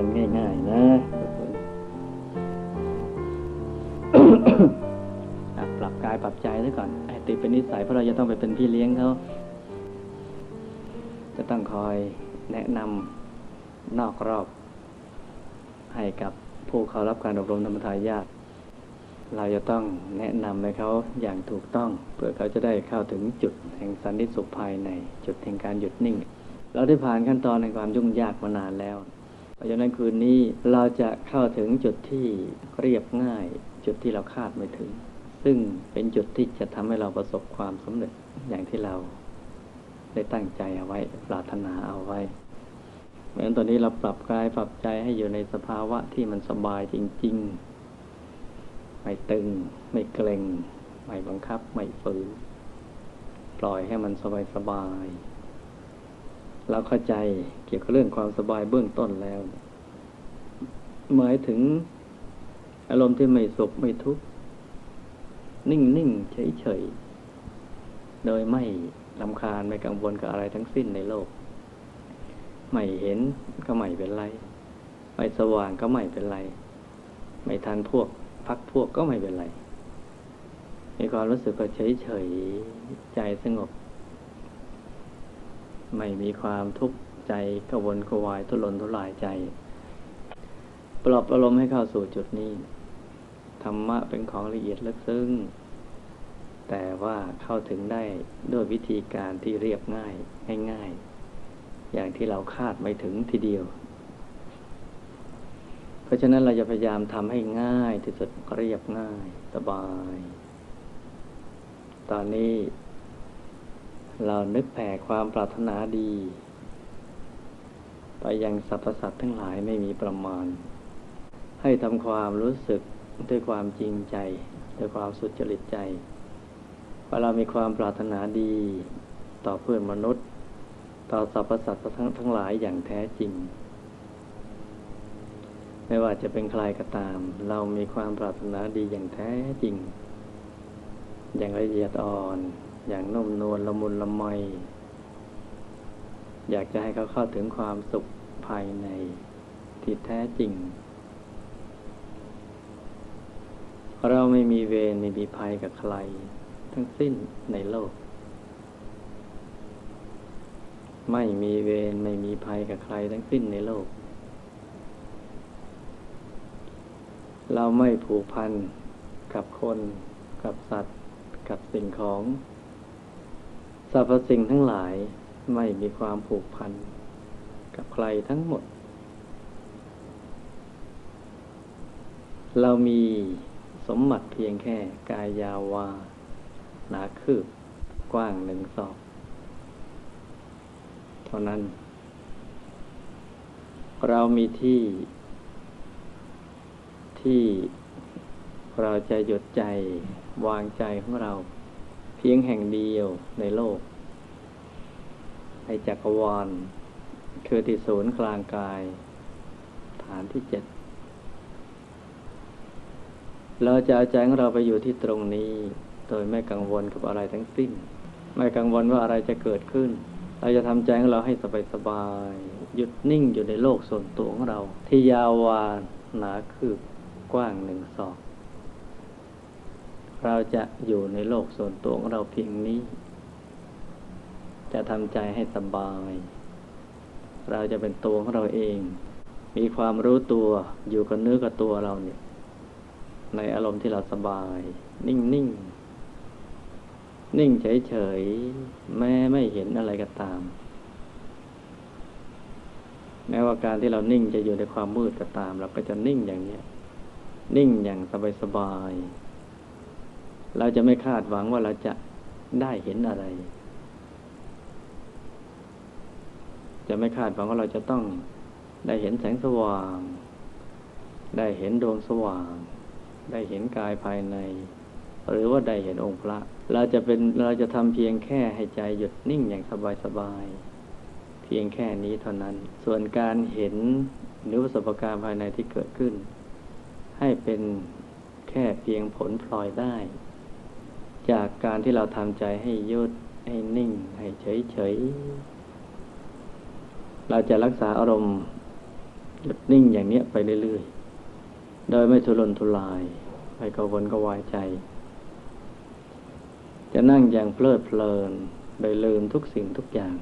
กันง่ายๆนะปรับกายปรับใจซะก่อนไอ้ติดเป็นนิสัยเพราะเราจะต้องไปเป็นพี่เลี้ยงเขาจะต้องคอยแนะนำนอกรอบ ให้กับผู้เขารับการอบรมธรรมทายาทเราจะต้องแนะนำให้เขาอย่างถูกต้อง เพื่อเขาจะได้เข้าถึงจุดแห่งสันติสุขภายในจุดแห่งการหยุดนิ่ง เราได้ผ่านขั้นตอนในความยุ่งยากมานานแล้ว ราะฉะนั้นคืนนี้เราจะเข้าถึงจุดที่เรียบง่าย จุดที่เราคาดไม่ถึง ซึ่งเป็นจุดที่จะทำให้เราประสบความสำเร็จอย่างที่เราได้ตั้งใจเอาไว้ ปรารถนาเอาไว้เหมือนตอนนี้เราปรับกายปรับใจให้อยู่ในสภาวะที่มันสบายจริง ๆ ไม่ตึง ไม่เกร็ง ไม่บังคับ ไม่ฝืน ปล่อยให้มันสบายสบาย เราเข้าใจเกี่ยวกับเรื่องความสบายเบื้องต้นแล้ว หมายถึงอารมณ์ที่ไม่สุขไม่ทุกข์นิ่งๆเฉยๆโดยไม่ลำคาญไม่กังวลกับอะไรทั้งสิ้นในโลก ไม่เห็นก็ไม่เป็นไร ไม่สว่างก็ไม่เป็นไร ไม่ทันพวกพักพวกก็ไม่เป็นไร มีความรู้สึกก็เฉยเฉยๆใจสงบ ไม่มีความทุกข์ใจกวนกวายทุรนทุรายใจ ปลอบอารมณ์ให้เข้าสู่จุดนี้ ธรรมะเป็นของละเอียดลึกซึ้ง แต่ว่าเข้าถึงได้ด้วยวิธีการที่เรียบง่ายง่ายๆอย่างที่เราคาดไม่ถึงทีเดียว เพราะฉะนั้นเราจะพยายามทำให้ง่ายที่สุดเรียบง่ายสบาย ตอนนี้ เรานึกแผ่ความปรารถนาดี ไปยังสรรพสัตว์ทั้งหลายไม่มีประมาณ ให้ทำความรู้สึกด้วยความจริงใจ ด้วยความสุจริตใจว่าเรามีความปรารถนาดีต่อเพื่อนมนุษย์ ต่อสรรพสัตว์ทั้งทั้งหลายอย่างแท้จริง ไม่ว่าจะเป็นใครก็ตาม เรามีความปรารถนาดีอย่างแท้จริง อย่างละเอียดอ่อน อย่างนุ่มนวลละมุนละไม อยากจะให้เขาเข้าถึงความสุขภายในที่แท้จริง เราไม่มีเวรไม่มีภัยกับใคร ทั้งสิ้นในโลก ไม่มีเวรไม่มีภัยกับใครทั้งสิ้นในโลก เราไม่ผูกพันกับคน กับสัตว์ กับสิ่งของ สรรพสิ่งทั้งหลายไม่มีความผูกพันกับใครทั้งหมด เรามีสมบัติเพียงแค่กายยาวา หนาคืบ กว้างหนึ่งศอก เท่านั้น เรามีที่ ที่เราจะหยุดใจวางใจของเรา เพียงแห่งเดียวในโลก ในจักรวาลคือที่ศูนย์กลางกาย ฐานที่เจ็ดเราจะเอาใจของเราไปอยู่ที่ตรงนี้ โดยไม่กังวลกับอะไรทั้งสิ้น ไม่กังวลว่าอะไรจะเกิดขึ้น เราจะทำใจของเราให้สบายๆหยุดนิ่งอยู่ในโลกส่วนตัวของเรา ที่ยาววานหนาคืบกว้างหนึ่งศอก เราจะอยู่ในโลกส่วนตัวของเราเพียงนี้ จะทำใจให้สบาย เราจะเป็นตัวของเราเอง มีความรู้ตัวอยู่กับเนื้อกับตัวเราเนี่ย ในอารมณ์ที่เราสบาย นิ่งนิ่งนิ่งเฉยเฉยแม้ไม่เห็นอะไรก็ตาม แม้ว่าการที่เรานิ่งจะอยู่ในความมืดก็ตาม เราก็จะนิ่งอย่างเนี้ย นิ่งอย่างสบายสบาย เราจะไม่คาดหวังว่าเราจะได้เห็นอะไร จะไม่คาดหวังว่าเราจะต้องได้เห็นแสงสว่าง ได้เห็นดวงสว่าง ได้เห็นกายภายใน หรือว่าได้เห็นองค์พระ เราจะเป็นเราจะทำเพียงแค่ให้ใจหยุดนิ่งอย่างสบายสบายเพียงแค่นี้เท่านั้น ส่วนการเห็นหรือประสบการณ์ภายในที่เกิดขึ้น ให้เป็นแค่เพียงผลพลอยได้ จากการที่เราทำใจให้ยุดให้นิ่ง ให้เฉยเฉยๆเราจะรักษาอารมณ์หยุดนิ่งอย่างเนี้ยไปเรื่อยๆ โดยไม่ทุรนทุรายไม่กังวลก็วายใจ จะนั่งอย่างเพลิดเพลิน โดยลืมทุกสิ่งทุกอย่าง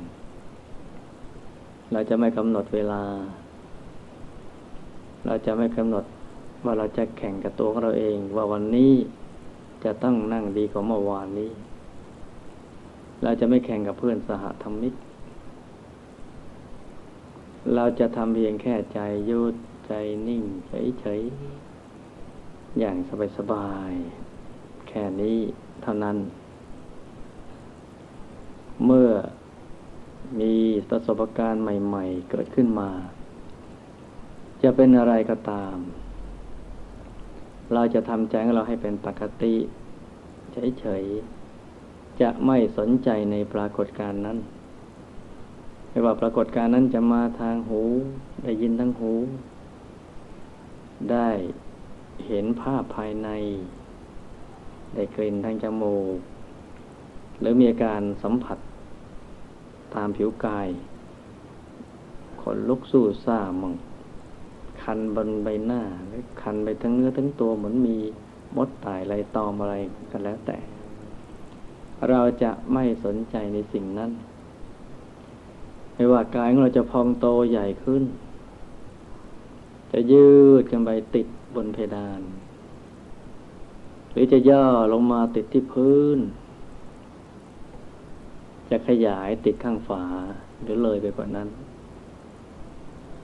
เราจะไม่กำหนดเวลา เราจะไม่กำหนดว่าเราจะแข่งกับตัวของเราเอง ว่าวันนี้ จะต้องนั่งดีกว่าเมื่อวานนี้ เราจะไม่แข่งกับเพื่อนสหธรรมิก เราจะทำเพียงแค่ใจยุดใจนิ่งเฉยๆ อย่างสบายๆ แค่นี้เท่านั้น เมื่อมีประสบการณ์ใหม่ ๆ เกิดขึ้นมา จะเป็นอะไรก็ตาม เราจะทำใจของเราให้เป็นปกติ เฉยๆ จะไม่สนใจในปรากฏการณ์นั้น ไม่ว่าปรากฏการณ์นั้นจะมาทางหู ได้ยินทั้งหู ได้เห็นภาพภายใน ได้กลิ่นทางจมูก หรือมีอาการสัมผัส ตามผิวกายขนลุกสู้ซ่ามัง คันบนใบหน้า หรือคันไปทั้งเนื้อทั้งตัวเหมือนมีมดตายไรตอมอะไรกันแล้วแต่ เราจะไม่สนใจในสิ่งนั้น ไม่ว่ากายของเราจะพองโตใหญ่ขึ้น จะยืดกันไปติดบนเพดาน หรือจะย่อลงมาติดที่พื้น จะขยายติดข้างฝาหรือเลยไปกว่านั้น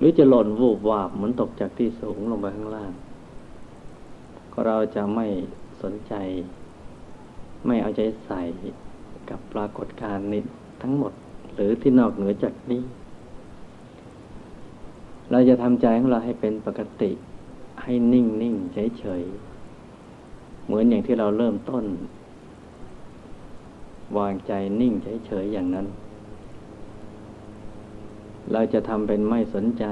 รือจะหล่นวูบวาบเหมือนตกจากที่สูงลงไปข้างล่าง ก็เราจะไม่สนใจ ไม่เอาใจใส่กับปรากฏการณ์นี้ทั้งหมด หรือที่นอกเหนือจากนี้ เราจะทำใจของเราให้เป็นปกติให้นิ่งนิ่งเฉยเฉยเหมือนอย่างที่เราเริ่มต้น วางใจนิ่งเฉยเฉยอย่างนั้น เราจะทำเป็นไม่สนใจ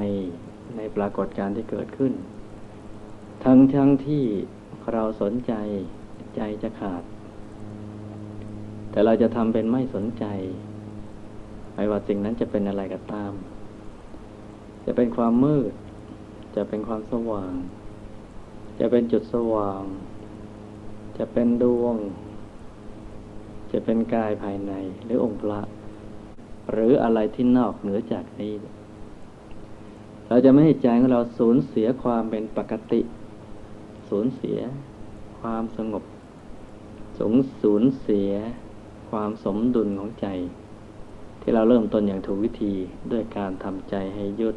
ในปรากฏการณ์ที่เกิดขึ้น ทั้งทั้งที่เราสนใจใจจะขาด แต่เราจะทำเป็นไม่สนใจไม่ว่าสิ่งนั้นจะเป็นอะไรก็ตาม จะเป็นความมืด จะเป็นความสว่าง จะเป็นจุดสว่าง จะเป็นดวง จะเป็นกายภายในหรือองค์พระ หรืออะไรที่นอกเหนือจากนี้ เราจะไม่ให้ใจของเราสูญเสียความเป็นปกติ สูญเสีย ความสงบสูญสูญเสีย ความสมดุลของใจ ที่เราเริ่มต้นอย่างถูกวิธีด้วยการทำใจให้ยุด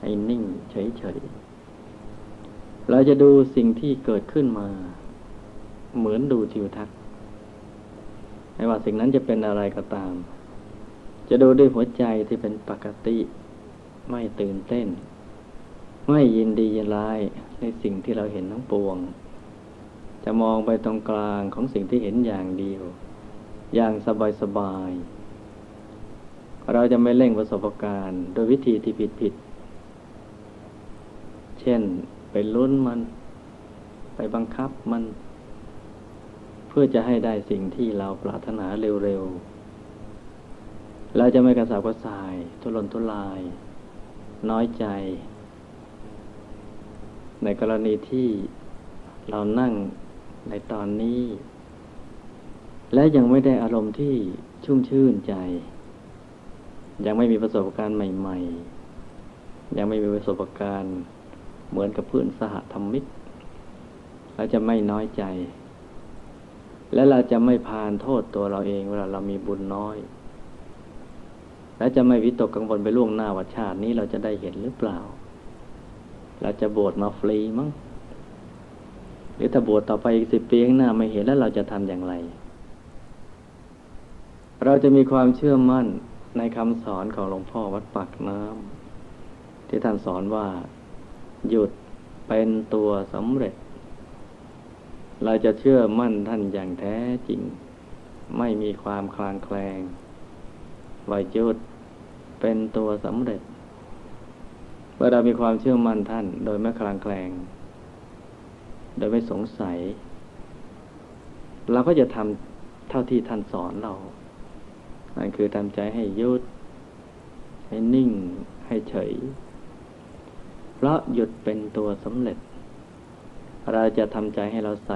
ให้นิ่งเฉยๆ เราจะดูสิ่งที่เกิดขึ้นมา เหมือนดูทิวทัศน์ไม่ว่าสิ่งนั้นจะเป็นอะไรก็ตาม จะดูด้วยหัวใจที่เป็นปกติ ไม่ตื่นเต้น ไม่ยินดียินร้ายในสิ่งที่เราเห็นทั้งปวง จะมองไปตรงกลางของสิ่งที่เห็นอย่างเดียว อย่างสบายๆเราจะไม่เร่งประสบการณ์โดยวิธีที่ผิดๆเช่นไปลุ้นมัน ไปบังคับมัน เพื่อจะให้ได้สิ่งที่เราปรารถนาเร็วๆ เราจะไม่กระสับกระส่าย ทุรนทุราย น้อยใจ ในกรณีที่เรานั่งในตอนนี้ และยังไม่ได้อารมณ์ที่ชุ่มชื่นใจ ยังไม่มีประสบการณ์ใหม่ ๆ ยังไม่มีประสบการณ์เหมือนกับเพื่อนสหธรรมิกเราจะไม่น้อยใจ และเราจะไม่พานโทษตัวเราเองเวลาเรามีบุญน้อย และจะไม่วิตกกังวลไปล่วงหน้าว่าชาตินี้เราจะได้เห็นหรือเปล่า เราจะบวชมาฟรีมั้งหรือถ้าบวชต่อไปอีกสิบปีข้างหน้าไม่เห็นแล้วเราจะทำอย่างไร เราจะมีความเชื่อมั่นในคำสอนของหลวงพ่อวัดปากน้ำที่ท่านสอนว่าหยุดเป็นตัวสำเร็จ เราจะเชื่อมั่นท่านอย่างแท้จริง ไม่มีความคลางแคลงว่าหยุด เป็นตัวสำเร็จเมื่อเรามีความเชื่อมั่นท่าน โดยไม่คลางแคลง โดยไม่สงสัย เราก็จะทำเท่าที่ท่านสอนเรานั่นคือทำใจให้ยุด ให้นิ่ง ให้เฉย เพราะหยุดเป็นตัวสำเร็จ เราจะทำใจให้เราใส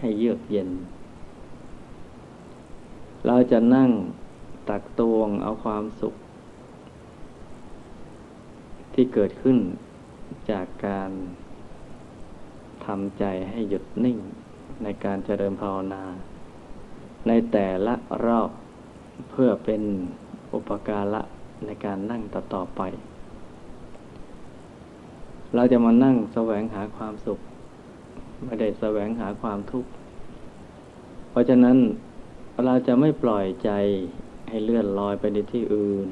ให้เยือกเย็น เราจะนั่งตักตวงเอาความสุข ที่เกิดขึ้นจากการทำใจให้หยุดนิ่งในการเจริญภาวนา ในแต่ละรอบเพื่อเป็นอุปการะในการนั่งต่อตอไป เราจะมานั่งแสวงหาความสุข ไม่ได้แสวงหาความทุกข์ เพราะฉะนั้นเราจะไม่ปล่อยใจให้เลื่อนลอยไปในที่อื่น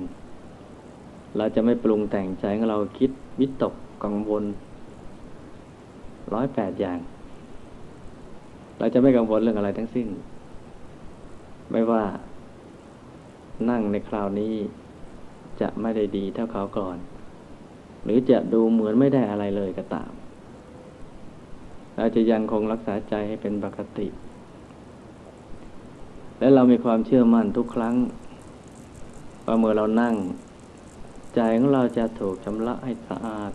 เราจะไม่ปรุงแต่งใจของเราคิดวิตกกังวลร้อยแปดอย่าง เราจะไม่กังวลเรื่องอะไรทั้งสิ้น ไม่ว่า นั่งในคราวนี้จะไม่ได้ดีเท่าเขาก่อน หรือจะดูเหมือนไม่ได้อะไรเลยก็ตาม เราจะยังคงรักษาใจให้เป็นปกติ และเรามีความเชื่อมั่นทุกครั้งว่าเมื่อเรานั่ง ใจของเราจะถูกชำระให้สะอาด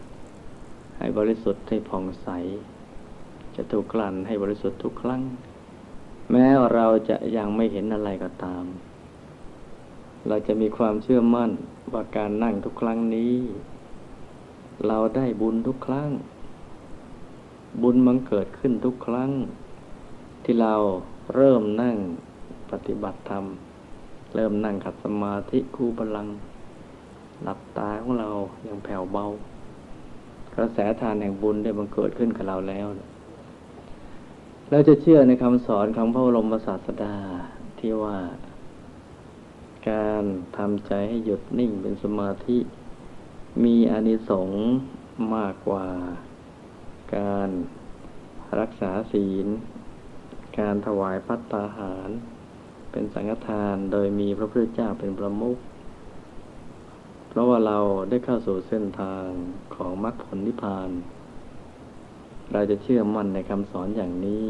ให้บริสุทธิ์ให้ผ่องใส จะถูกกลั่นให้บริสุทธิ์ทุกครั้ง แม้เราจะยังไม่เห็นอะไรก็ตาม เราจะมีความเชื่อมั่นว่าการนั่งทุกครั้งนี้ เราได้บุญทุกครั้ง บุญมันเกิดขึ้นทุกครั้ง ที่เราเริ่มนั่งปฏิบัติธรรม เริ่มนั่งขัดสมาธิคู่พลัง หลับตาของเราอย่างแผ่วเบากระแสทานแห่งบุญได้บังเกิดขึ้นกับเราแล้วเราจะเชื่อในคำสอนของพระบรมศาสดาที่ว่าการทำใจให้หยุดนิ่งเป็นสมาธิ มีอานิสงส์มากกว่าการรักษาศีล การถวายพัตตาหาร เป็นสังฆทานโดยมีพระพุทธเจ้าเป็นประมุข เพราะว่าเราได้เข้าสู่เส้นทางของมรรคผลนิพพาน เราจะเชื่อมั่นในคำสอนอย่างนี้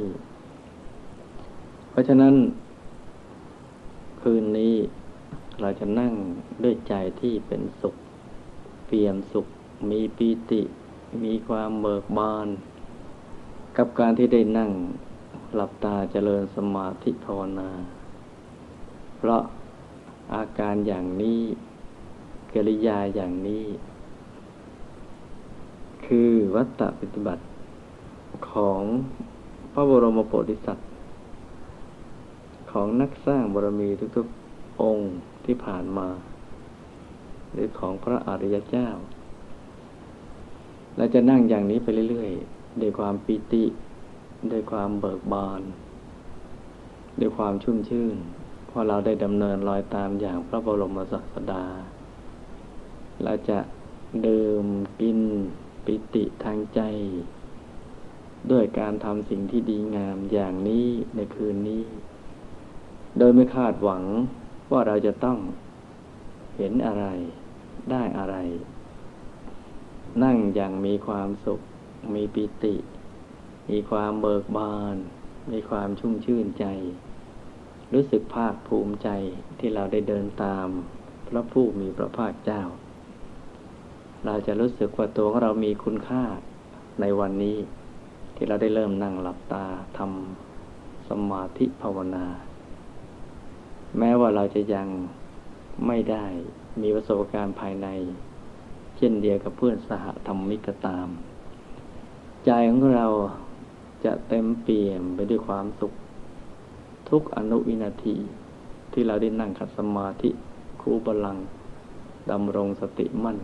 เพราะฉะนั้น คืนนี้เราจะนั่งด้วยใจที่เป็นสุข เปี่ยมสุข มีปีติ มีความเบิกบาน กับการที่ได้นั่งหลับตาเจริญสมาธิภาวนา เพราะอาการอย่างนี้ กริยาอย่างนี้ คือวัตตปฏิบัติของพระบรมโพธิสัตว์ ของนักสร้างบารมีทุกๆองค์ที่ผ่านมา หรือของพระอริยเจ้าเราจะนั่งอย่างนี้ไปเรื่อยๆด้วยความปิติด้วยความเบิกบานด้วยความชุ่มชื่นเพราะเราได้ดำเนินรอยตามอย่างพระบรมศาสดา เราจะดื่มกินปิติทางใจ ด้วยการทำสิ่งที่ดีงามอย่างนี้ในคืนนี้ โดยไม่คาดหวังว่าเราจะต้องเห็นอะไรได้อะไร นั่งอย่างมีความสุข มีปิติ มีความเบิกบาน มีความชุ่มชื่นใจ รู้สึกภาคภูมิใจที่เราได้เดินตาม พระผู้มีพระภาคเจ้า เราจะรู้สึกว่าตัวของเรามีคุณค่าในวันนี้ ที่เราได้เริ่มนั่งหลับตาทำสมาธิภาวนา แม้ว่าเราจะยังไม่ได้มีประสบการณ์ภายใน เช่นเดียวกับเพื่อนสหธรรมิกตาม ใจของเราจะเต็มเปี่ยมไปด้วยความสุข ทุกอนุวินาทีที่เราได้นั่งขัดสมาธิคู่บาลังดำรงสติมั่น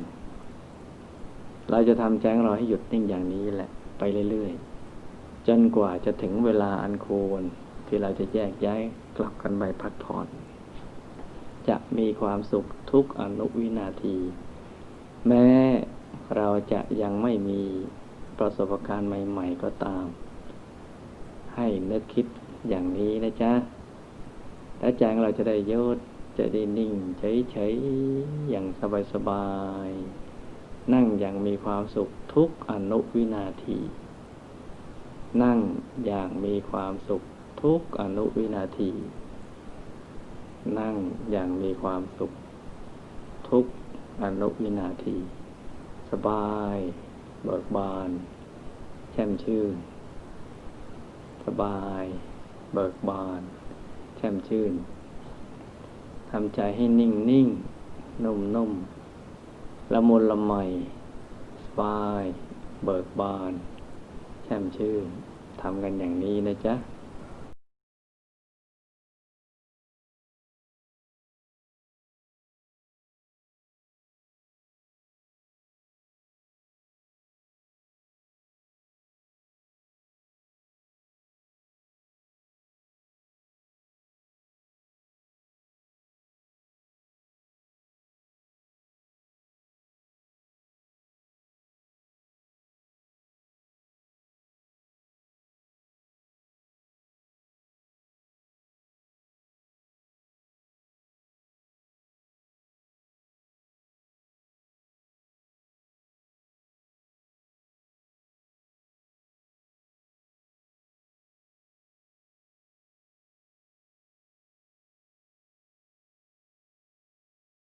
เราจะทำแจ้งเราให้หยุดนิ่งอย่างนี้แหละ ไปเรื่อยๆ จนกว่าจะถึงเวลาอันควรที่เราจะแยกย้ายกลับกันไปพักผ่อน จะมีความสุขทุกอนุวินาที แม้เราจะยังไม่มีประสบการณ์ใหม่ ๆ ก็ตาม ให้นึกคิดอย่างนี้นะจ๊ะแล้วใจเราจะได้ยดจะได้นิ่งเฉยๆอย่างสบายๆ นั่งอย่างมีความสุขทุกอนุวินาที นั่งอย่างมีความสุขทุกอนุวินาที นั่งอย่างมีความสุข ทุกอนุวินาที สบายเบิกบาน แช่มชื่น สบาย เบิกบาน แช่มชื่นทำใจให้นิ่งนิ่งนุ่มนุ่ม ละมุนละไมสบาย เบิกบาน แช่มชื่นทำกันอย่างนี้นะจ๊ะ